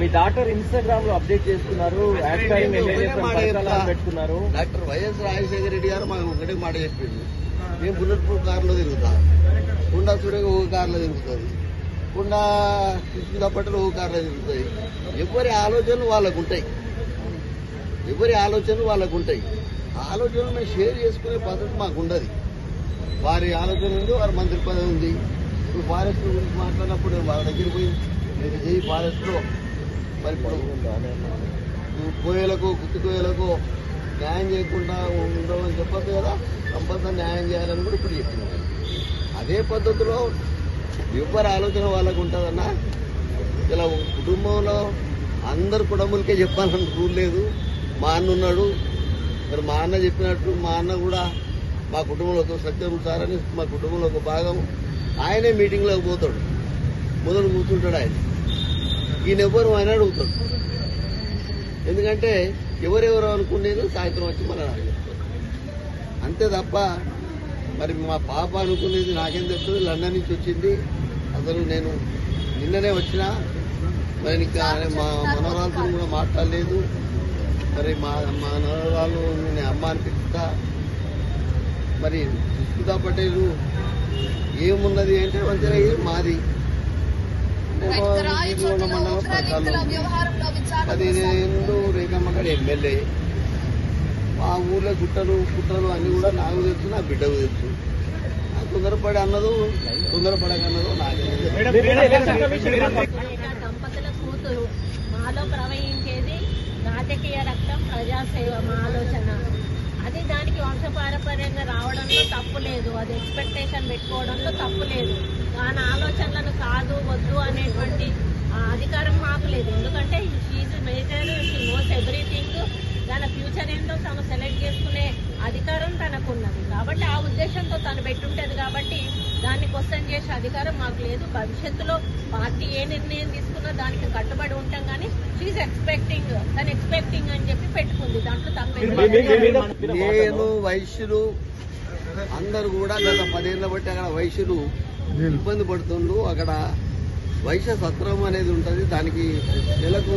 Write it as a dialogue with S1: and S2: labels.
S1: మీ doctor ఇన్స్టాగ్రామ్లో update చేస్తున్నారు. పెట్టుకున్నారు.
S2: డాక్టర్ వైఎస్ రాజశేఖర రెడ్డి గారు మాకు ఒకటే మాట చెప్పింది మేము బుల్లెట్ ప్రూఫ్ కారులో తిరుగుతా. కుండా సూర్యగా ఒక కారులో తిరుగుతుంది. కుండా కృష్ణ పట్టలు ఒక కారులో తిరుగుతాయి. ఎవరి ఆలోచనలు వాళ్ళకు ఉంటాయి. ఎవరి ఆలోచనలు వాళ్ళకు ఉంటాయి. ఆలోచనలు మేము షేర్ చేసుకునే పద్ధతి మాకు ఉండదు. వారి ఆలోచన ఉంది వారి మంత్రి పదవి ఉంది. ఇప్పుడు ఫారెస్ట్ గురించి మాట్లాడినప్పుడు వాళ్ళ దగ్గర పోయి నేను చేయి ఫారెస్ట్లో మరి ఇప్పుడు కోయలకు గుత్తి కోయలకు న్యాయం చేయకుండా ఉండమని చెప్పచ్చు కదా? కంపల్సరీ న్యాయం చేయాలని కూడా ఇప్పుడు చెప్తున్నాం అదే పద్ధతిలో ఎవరి ఆలోచన వాళ్ళకు ఉంటుందన్నా? ఇలా కుటుంబంలో అందరు కుటుంబులకే చెప్పాలని రూల్ లేదు. మా అన్న ఉన్నాడు. మరి మా అన్న చెప్పినట్టు మా అన్న కూడా మా కుటుంబంలో ఒక సత్యం సారని మా కుటుంబంలో ఒక భాగం. ఆయనే మీటింగ్లోకి పోతాడు. మొదలు కూర్చుంటాడు ఆయన. ఈయన ఎవరు ఆయన అడుగుతాడు. ఎందుకంటే ఎవరెవరు అనుకునేది సాయంత్రం వచ్చి మన అంతే తప్ప మరి మా పాప అనుకునేది నాకేం తెలుస్తుంది? లండన్ నుంచి వచ్చింది. అసలు నేను నిన్ననే వచ్చిన. మరి ఇంకా మా మనవరాలతో కూడా మాట్లాడలేదు. మరి మా మా మనవరాలు నేను అమ్మ అనిపిస్తా మరి సుస్మితా పటేలు ఏమున్నది అంటే మంచిగా మాది.
S3: రాయచోటిలో ఉగ్రనిందల వ్యవహారంలో విచారణ
S2: అది నేను రేఖమ్మ గారి ఎమ్మెల్యే. మా ఊర్లో గుట్టలు కుట్రలు అన్ని కూడా నాకు తెలుసు నా బిడ్డకు తెలుసు. ఆ తొందరపడి అన్నదు తొందరపడక అన్నదో నాకే
S4: మాలో ప్రవహించేది రాజకీయ రక్తం ప్రజాసేవ మా ఆలోచన. అది దానికి వంశపారపర్యంగా రావడంలో తప్పు లేదు. అది ఎక్స్పెక్టేషన్ పెట్టుకోవడంలో తప్పు లేదు. దాని ఆలోచనలను కాదు వద్దు అనేటువంటి ఆ, అధికారం మాకు లేదు. ఎందుకంటే she's major she knows everything దాని ఫ్యూచర్ ఏంటో తను సెలెక్ట్ చేసుకునే అధికారం తనకున్నది. కాబట్టి ఆ ఉద్దేశంతో తను పెట్టుంటది కాబట్టి దాన్ని క్వశ్చన్ చేసే అధికారం మాకు లేదు. భవిష్యత్తులో పార్టీ ఏ నిర్ణయం తీసుకున్నా దానికి కట్టుబడి ఉంటాం కానీ షీఈ్ ఎక్స్పెక్టింగ్ తను ఎక్స్పెక్టింగ్ అని చెప్పి పెట్టుకుంది దాంట్లో తప్పేం
S1: మీ- మీ- మీ-
S4: లేదు.
S1: మీద- మీద
S2: నేను వైశ్యులు అందరు కూడా గత పదేళ్ళ బట్టి అక్కడ వైశ్యులు ఇబ్బంది పడుతుండ్రు. అక్కడ వైశ్య సత్రం అనేది ఉంటుంది. దానికి నెలకు